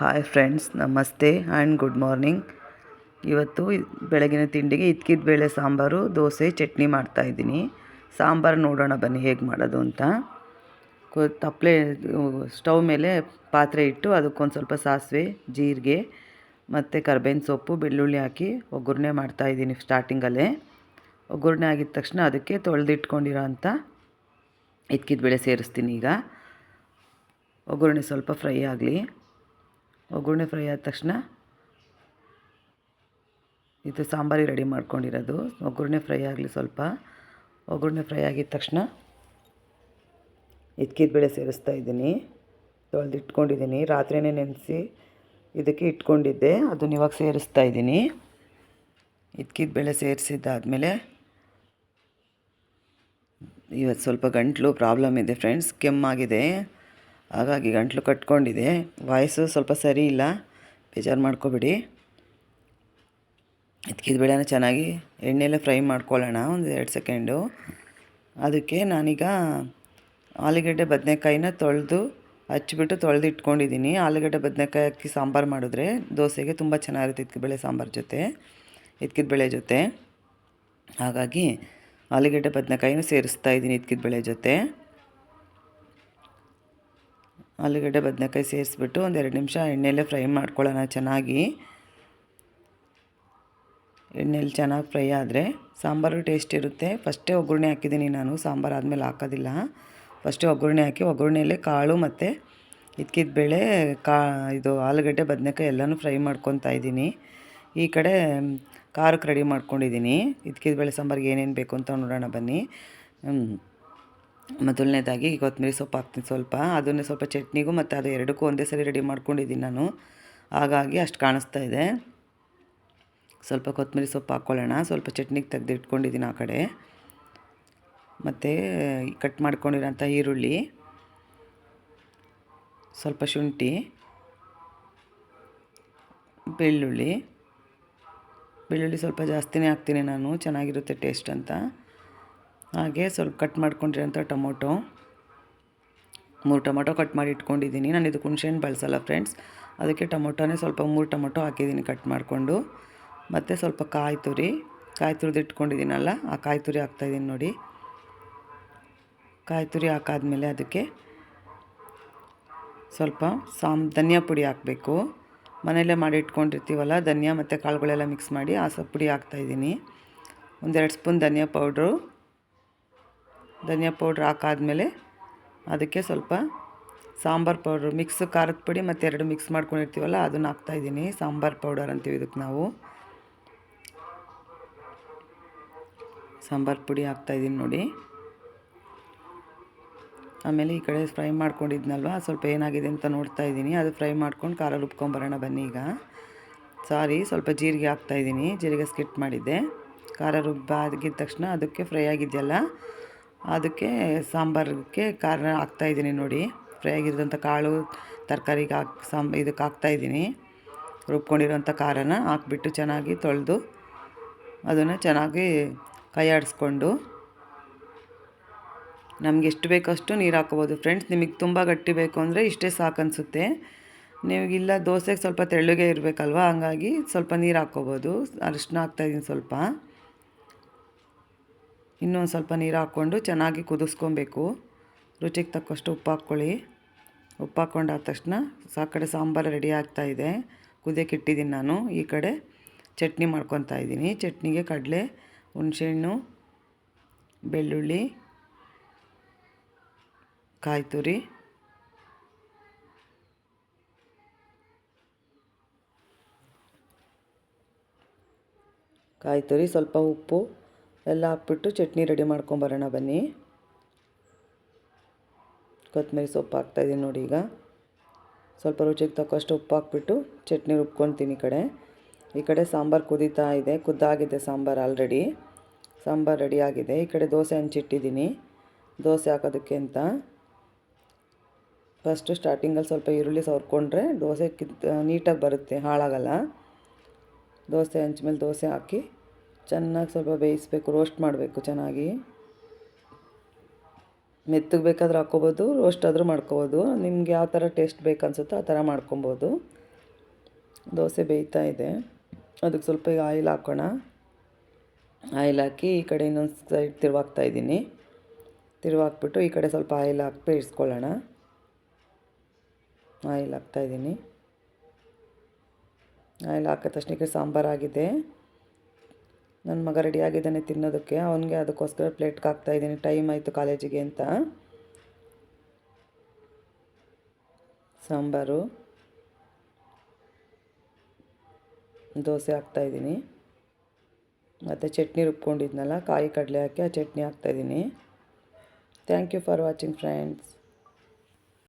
Hi friends, ನಮಸ್ತೆ and good morning. ಇವತ್ತು ಬೆಳಗಿನ ತಿಂಡಿಗೆ ಇದ್ಕಿದ ಬೇಳೆ ಸಾಂಬಾರು, ದೋಸೆ, ಚಟ್ನಿ ಮಾಡ್ತಾಯಿದ್ದೀನಿ ಸಾಂಬಾರು ನೋಡೋಣ ಬನ್ನಿ ಹೇಗೆ ಮಾಡೋದು ಅಂತ. ತಪ್ಪಲೆ ಸ್ಟವ್ ಮೇಲೆ ಪಾತ್ರೆ ಇಟ್ಟು ಅದಕ್ಕೊಂದು ಸ್ವಲ್ಪ ಸಾಸಿವೆ, ಜೀರಿಗೆ, ಮತ್ತು ಕರ್ಬೇವಿನ ಸೊಪ್ಪು, ಬೆಳ್ಳುಳ್ಳಿ ಹಾಕಿ ಒಗ್ಗರಣೆ ಮಾಡ್ತಾಯಿದ್ದೀನಿ ಸ್ಟಾರ್ಟಿಂಗಲ್ಲೇ. ಒಗ್ಗರಣೆ ಆಗಿದ ತಕ್ಷಣ ಅದಕ್ಕೆ ತೊಳೆದಿಟ್ಕೊಂಡಿರೋ ಅಂಥ ಇದ್ಕಿದ ಬೇಳೆ ಸೇರಿಸ್ತೀನಿ ಈಗ. ಒಗ್ಗರಣೆ ಸ್ವಲ್ಪ ಫ್ರೈ ಆಗಲಿ. ಒಗ್ಗರಣೆ ಫ್ರೈ ಆದ ತಕ್ಷಣ ಇದು ಸಾಂಬಾರಿಗೆ ರೆಡಿ ಮಾಡ್ಕೊಂಡಿರೋದು. ಒಗ್ಗರಣೆ ಫ್ರೈ ಆಗಲಿ ಸ್ವಲ್ಪ. ಒಗ್ಗರಣೆ ಫ್ರೈ ಆಗಿದ ತಕ್ಷಣ ಇದ್ಕಿದ ಬೇಳೆ ಸೇರಿಸ್ತಾ ಇದ್ದೀನಿ. ತೊಳೆದು ಇಟ್ಕೊಂಡಿದ್ದೀನಿ ರಾತ್ರಿಯೇ ನೆನೆಸಿ ಇದಕ್ಕೆ ಇಟ್ಕೊಂಡಿದ್ದೆ. ಅದನ್ನ ಇವಾಗ ಸೇರಿಸ್ತಾ ಇದ್ದೀನಿ. ಇದ್ಕಿದ ಬೇಳೆ ಸೇರಿಸಿದ್ದಾದಮೇಲೆ ಇವತ್ತು ಸ್ವಲ್ಪ ಗಂಟಲು ಪ್ರಾಬ್ಲಮ್ ಇದೆ ಫ್ರೆಂಡ್ಸ್. ಕೆಮ್ಮಾಗಿದೆ. ಹಾಗಾಗಿ ಗಂಟಲು ಕಟ್ಕೊಂಡಿದೆ. ವಾಯ್ಸು ಸ್ವಲ್ಪ ಸರಿ ಇಲ್ಲ. ಬೇಜಾರು ಮಾಡ್ಕೊಬೇಡಿ. ಇದಕ್ಕಿದ ಬೇಳೆನ ಚೆನ್ನಾಗಿ ಎಣ್ಣೆಲ್ಲ ಫ್ರೈ ಮಾಡ್ಕೊಳ್ಳೋಣ ಒಂದು ಎರಡು ಸೆಕೆಂಡು. ಅದಕ್ಕೆ ನಾನೀಗ ಆಲೂಗಡ್ಡೆ ಬದನೆಕಾಯಿನ ತೊಳೆದು ಹಚ್ಚಿಬಿಟ್ಟು ತೊಳೆದು ಇಟ್ಕೊಂಡಿದ್ದೀನಿ ಆಲೂಗಡ್ಡೆ ಬದನೆಕಾಯಿ ಹಾಕಿ ಸಾಂಬಾರು ಮಾಡಿದ್ರೆ ದೋಸೆಗೆ ತುಂಬ ಚೆನ್ನಾಗಿರುತ್ತೆ ಇದ್ಕಿದ ಬೇಳೆ ಸಾಂಬಾರು ಜೊತೆ ಇದ್ಕಿದ ಬೇಳೆ ಜೊತೆ. ಹಾಗಾಗಿ ಆಲೂಗಡ್ಡೆ ಬದನೆಕಾಯಿನ ಸೇರಿಸ್ತಾ ಇದ್ದೀನಿ ಇದ್ಕಿದ ಬೇಳೆ ಜೊತೆ. ಆಲೂಗಡ್ಡೆ, ಬದನೆಕಾಯಿ ಸೇರಿಸ್ಬಿಟ್ಟು ಒಂದು ಎರಡು ನಿಮಿಷ ಎಣ್ಣೆಯಲ್ಲೇ ಫ್ರೈ ಮಾಡ್ಕೊಳ್ಳೋಣ ಚೆನ್ನಾಗಿ. ಎಣ್ಣೆಲಿ ಚೆನ್ನಾಗಿ ಫ್ರೈ ಆದರೆ ಸಾಂಬಾರು ಟೇಸ್ಟ್ ಇರುತ್ತೆ. ಫಸ್ಟೇ ಒಗ್ಗರಣೆ ಹಾಕಿದ್ದೀನಿ ನಾನು, ಸಾಂಬಾರು ಆದಮೇಲೆ ಹಾಕೋದಿಲ್ಲ. ಫಸ್ಟೇ ಒಗ್ಗರಣೆ ಹಾಕಿ, ಒಗ್ಗರಣೆಯಲ್ಲೇ ಕಾಳು ಮತ್ತು ಇದ್ಕಿದ ಬೇಳೆ, ಕಾ, ಇದು ಆಲೂಗಡ್ಡೆ, ಬದನೆಕಾಯಿ ಎಲ್ಲನೂ ಫ್ರೈ ಮಾಡ್ಕೊತಾ ಇದ್ದೀನಿ. ಈ ಕಡೆ ಖಾರಕ್ಕೆ ರೆಡಿ ಮಾಡ್ಕೊಂಡಿದ್ದೀನಿ. ಇದ್ಕಿದ ಬೇಳೆ ಸಾಂಬಾರಿಗೆ ಏನೇನು ಬೇಕು ಅಂತ ನೋಡೋಣ ಬನ್ನಿ. ಮೊದಲನೇದಾಗಿ ಕೊತ್ತಂಬರಿ ಸೊಪ್ಪು ಹಾಕ್ತೀನಿ ಸ್ವಲ್ಪ. ಅದನ್ನೇ ಸ್ವಲ್ಪ ಚಟ್ನಿಗೂ ಮತ್ತು ಅದು ಎರಡಕ್ಕೂ ಒಂದೇ ಸರಿ ರೆಡಿ ಮಾಡ್ಕೊಂಡಿದ್ದೀನಿ ನಾನು. ಹಾಗಾಗಿ ಅಷ್ಟು ಕಾಣಿಸ್ತಾ ಇದೆ. ಸ್ವಲ್ಪ ಕೊತ್ತಂಬರಿ ಸೊಪ್ಪು ಹಾಕ್ಕೊಳ್ಳೋಣ. ಸ್ವಲ್ಪ ಚಟ್ನಿಗೆ ತೆಗೆದು ಇಟ್ಕೊಂಡಿದ್ದೀನಿ ಆ ಕಡೆ. ಮತ್ತು ಕಟ್ ಮಾಡ್ಕೊಂಡಿರೋಂಥ ಈರುಳ್ಳಿ. ಸ್ವಲ್ಪ ಶುಂಠಿ. ಬೆಳ್ಳುಳ್ಳಿ. ಬೆಳ್ಳುಳ್ಳಿ ಸ್ವಲ್ಪ ಜಾಸ್ತಿನೇ ಹಾಕ್ತೀನಿ ನಾನು. ಚೆನ್ನಾಗಿರುತ್ತೆ ಟೇಸ್ಟ್ ಅಂತ. ಹಾಗೆ ಸ್ವಲ್ಪ ಕಟ್ ಮಾಡ್ಕೊಂಡಿರೋಂಥ ಟೊಮೊಟೊ. ಮೂರು ಟೊಮೊಟೊ ಕಟ್ ಮಾಡಿ ಇಟ್ಕೊಂಡಿದ್ದೀನಿ. ನಾನು ಇದು ಹುಣ್ಸೆಹಣ್ಣು ಬಳಸಲ್ಲ ಫ್ರೆಂಡ್ಸ್. ಅದಕ್ಕೆ ಟೊಮೊಟೊನೇ ಸ್ವಲ್ಪ ಮೂರು ಟೊಮೊಟೊ ಹಾಕಿದ್ದೀನಿ ಕಟ್ ಮಾಡಿಕೊಂಡು. ಮತ್ತು ಸ್ವಲ್ಪ ಕಾಯಿ ತುರಿ. ಕಾಯಿ ತುರಿದು ಇಟ್ಕೊಂಡಿದ್ದೀನಲ್ಲ, ಆ ಕಾಯಿ ತುರಿ ಹಾಕ್ತಾಯಿದ್ದೀನಿ ನೋಡಿ. ಕಾಯಿ ತುರಿ ಹಾಕಾದ್ಮೇಲೆ ಅದಕ್ಕೆ ಸ್ವಲ್ಪ ಸಾಮ್, ಧನಿಯಾ ಪುಡಿ ಹಾಕಬೇಕು. ಮನೆಯಲ್ಲೇ ಮಾಡಿ ಇಟ್ಕೊಂಡಿರ್ತೀವಲ್ಲ, ಧನಿಯಾ ಮತ್ತು ಕಾಳುಗಳೆಲ್ಲ ಮಿಕ್ಸ್ ಮಾಡಿ ಆ ಸೊಪ್ಪು ಪುಡಿ ಹಾಕ್ತಾಯಿದ್ದೀನಿ ಒಂದೆರಡು ಸ್ಪೂನ್ ಧನಿಯಾ ಪೌಡ್ರು. ಧನಿಯಾ ಪೌಡ್ರ್ ಹಾಕಾದ್ಮೇಲೆ ಅದಕ್ಕೆ ಸ್ವಲ್ಪ ಸಾಂಬಾರು ಪೌಡ್ರು ಮಿಕ್ಸ್ ಖಾರದ ಪುಡಿ ಮತ್ತು ಎರಡು ಮಿಕ್ಸ್ ಮಾಡ್ಕೊಂಡಿರ್ತೀವಲ್ಲ, ಅದನ್ನು ಹಾಕ್ತಾಯಿದ್ದೀನಿ ಸಾಂಬಾರು ಪೌಡರ್ ಅಂತೀವಿ ಇದಕ್ಕೆ ನಾವು. ಸಾಂಬಾರು ಪುಡಿ ಹಾಕ್ತಾಯಿದ್ದೀನಿ ನೋಡಿ. ಆಮೇಲೆ ಈ ಕಡೆ ಫ್ರೈ ಮಾಡ್ಕೊಂಡಿದ್ನಲ್ವ, ಸ್ವಲ್ಪ ಏನಾಗಿದೆ ಅಂತ ನೋಡ್ತಾ ಇದ್ದೀನಿ. ಅದು ಫ್ರೈ ಮಾಡ್ಕೊಂಡು ಖಾರ ರುಬ್ಕೊಂಬರೋಣ ಬನ್ನಿ ಈಗ. ಸಾರಿ, ಸ್ವಲ್ಪ ಜೀರಿಗೆ ಹಾಕ್ತಾಯಿದ್ದೀನಿ ಜೀರಿಗೆ ಸ್ಕಿಟ್ ಮಾಡಿದ್ದೆ. ಖಾರ ರುಬ್ಬಾಗಿದ್ದ ತಕ್ಷಣ ಅದಕ್ಕೆ ಫ್ರೈ ಆಗಿದೆಯಲ್ಲ ಅದಕ್ಕೆ ಸಾಂಬಾರಿಗೆ ಖಾರ ಹಾಕ್ತಾಯಿದ್ದೀನಿ ನೋಡಿ. ಫ್ರೈ ಆಗಿರೋಂಥ ಕಾಳು, ತರಕಾರಿಗೆ ಹಾಕಿ, ಸಾಂ, ಇದಕ್ಕೆ ಹಾಕ್ತಾಯಿದ್ದೀನಿ ರುಬ್ಕೊಂಡಿರೋಂಥ ಖಾರನ ಹಾಕ್ಬಿಟ್ಟು ಚೆನ್ನಾಗಿ ತೊಳೆದು ಅದನ್ನು ಚೆನ್ನಾಗಿ ಕೈ ಆಡಿಸ್ಕೊಂಡು ನಮ್ಗೆ ಎಷ್ಟು ಬೇಕಷ್ಟು ನೀರು ಹಾಕೋಬೋದು. ಫ್ರೆಂಡ್ಸ್, ನಿಮಗೆ ತುಂಬ ಗಟ್ಟಿ ಬೇಕು ಅಂದರೆ ಇಷ್ಟೇ ಸಾಕು ಅನಿಸುತ್ತೆ ನಿಮಗಿಲ್ಲ ದೋಸೆಗೆ ಸ್ವಲ್ಪ ತೆಳ್ಳಗೆ ಇರಬೇಕಲ್ವ? ಹಂಗಾಗಿ ಸ್ವಲ್ಪ ನೀರು ಹಾಕ್ಕೋಬೋದು. ಅರಿಶಿನ ಹಾಕ್ತಾಯಿದ್ದೀನಿ ಸ್ವಲ್ಪ. ಇನ್ನೊಂದು ಸ್ವಲ್ಪ ನೀರು ಹಾಕ್ಕೊಂಡು ಚೆನ್ನಾಗಿ ಕುದಿಸ್ಕೊಬೇಕು. ರುಚಿಗೆ ತಕ್ಕಷ್ಟು ಉಪ್ಪು ಹಾಕ್ಕೊಳ್ಳಿ. ಉಪ್ಪು ಹಾಕ್ಕೊಂಡಾದ ತಕ್ಷಣ ಸಾ ಕಡೆ ಸಾಂಬಾರು ರೆಡಿ ಆಗ್ತಾಯಿದೆ ಕುದಿಯಕ್ಕೆ ಇಟ್ಟಿದ್ದೀನಿ ನಾನು. ಈ ಕಡೆ ಚಟ್ನಿ ಮಾಡ್ಕೊತಾ ಇದ್ದೀನಿ. ಚಟ್ನಿಗೆ ಕಡಲೆ, ಹುಣಸೆಹಣ್ಣು, ಬೆಳ್ಳುಳ್ಳಿ, ಕಾಯಿ ತುರಿ ಕಾಯಿ ತುರಿ, ಸ್ವಲ್ಪ ಉಪ್ಪು. ಎಲ್ಲ ಹಾಕ್ಬಿಟ್ಟು ಚಟ್ನಿ ರೆಡಿ ಮಾಡ್ಕೊಂಬರೋಣ ಬನ್ನಿ. ಕೊತ್ತಂಬರಿ ಸೊಪ್ಪು ಹಾಕ್ತಾಯಿದ್ದೀನಿ ನೋಡಿ ಈಗ. ಸ್ವಲ್ಪ ರುಚಿಗೆ ತಕ್ಕಷ್ಟು ಉಪ್ಪು ಹಾಕ್ಬಿಟ್ಟು ಚಟ್ನಿ ರುಬ್ಕೊತೀನಿ ಈ ಕಡೆ. ಈ ಕಡೆ ಸಾಂಬಾರು ಕುದೀತಾ ಇದೆ, ಕುದ್ದಾಗಿದೆ ಸಾಂಬಾರು ಆಲ್ರೆಡಿ ಸಾಂಬಾರು ರೆಡಿ ಆಗಿದೆ. ಈ ಕಡೆ ದೋಸೆ ಹಂಚಿಟ್ಟಿದ್ದೀನಿ. ದೋಸೆ ಹಾಕೋದಕ್ಕೆ ಅಂತ. ಫಸ್ಟು ಸ್ಟಾರ್ಟಿಂಗಲ್ಲಿ ಸ್ವಲ್ಪ ಈರುಳ್ಳಿ ಸವರ್ಕೊಂಡ್ರೆ ದೋಸೆ ಕಿತ್ ನೀಟಾಗಿ ಬರುತ್ತೆ, ಹಾಳಾಗಲ್ಲ. ದೋಸೆ ಹಂಚ ಮೇಲೆ ದೋಸೆ ಹಾಕಿ ಚೆನ್ನಾಗಿ ಸ್ವಲ್ಪ ಬೇಯಿಸ್ಬೇಕು ರೋಸ್ಟ್ ಮಾಡಬೇಕು ಚೆನ್ನಾಗಿ. ಮೆತ್ತಗೆ ಬೇಕಾದ್ರೆ ಹಾಕ್ಕೋಬೋದು ರೋಸ್ಟ್ ಆದರೂ ಮಾಡ್ಕೋಬೋದು. ನಿಮ್ಗೆ ಯಾವ ಥರ ಟೇಸ್ಟ್ ಬೇಕು ಅನಿಸುತ್ತೋ ಆ ಥರ ಮಾಡ್ಕೊಬೋದು. ದೋಸೆ ಬೇಯ್ತಾ ಇದೆ. ಅದಕ್ಕೆ ಸ್ವಲ್ಪ ಈಗ ಆಯಿಲ್ ಹಾಕೋಣ. ಆಯಿಲ್ ಹಾಕಿ ಈ ಕಡೆ ಇನ್ನೊಂದು ಸೈಡ್ ತಿರುವಾಗ್ತಾ ಇದ್ದೀನಿ. ತಿರುವಾಕ್ಬಿಟ್ಟು ಈ ಕಡೆ ಸ್ವಲ್ಪ ಆಯಿಲ್ ಹಾಕಿ ಬೇಯಿಸ್ಕೊಳ್ಳೋಣ. ಆಯಿಲ್ ಹಾಕ್ತಾಯಿದ್ದೀನಿ ಆಯಿಲ್ ಹಾಕೋ ತಕ್ಷಣಕ್ಕೆ ಸಾಂಬಾರಾಗಿದೆ. ನನ್ನ ಮಗ ರೆಡಿ ಆಗಿದ್ದಾನೆ ತಿನ್ನೋದಕ್ಕೆ. ಅವನಿಗೆ ಅದಕ್ಕೋಸ್ಕರ ಪ್ಲೇಟ್ಗೆ ಹಾಕ್ತಾಯಿದ್ದೀನಿ ಟೈಮ್ ಆಯಿತು ಕಾಲೇಜಿಗೆ ಅಂತ. ಸಾಂಬಾರು. ದೋಸೆ ಹಾಕ್ತಾಯಿದ್ದೀನಿ ಮತ್ತು ಚಟ್ನಿ ರುಬ್ಕೊಂಡಿದ್ನಲ್ಲ, ಕಾಯಿ ಕಡಲೆ ಹಾಕಿ ಆ ಚಟ್ನಿ ಹಾಕ್ತಾಯಿದ್ದೀನಿ thank you for watching friends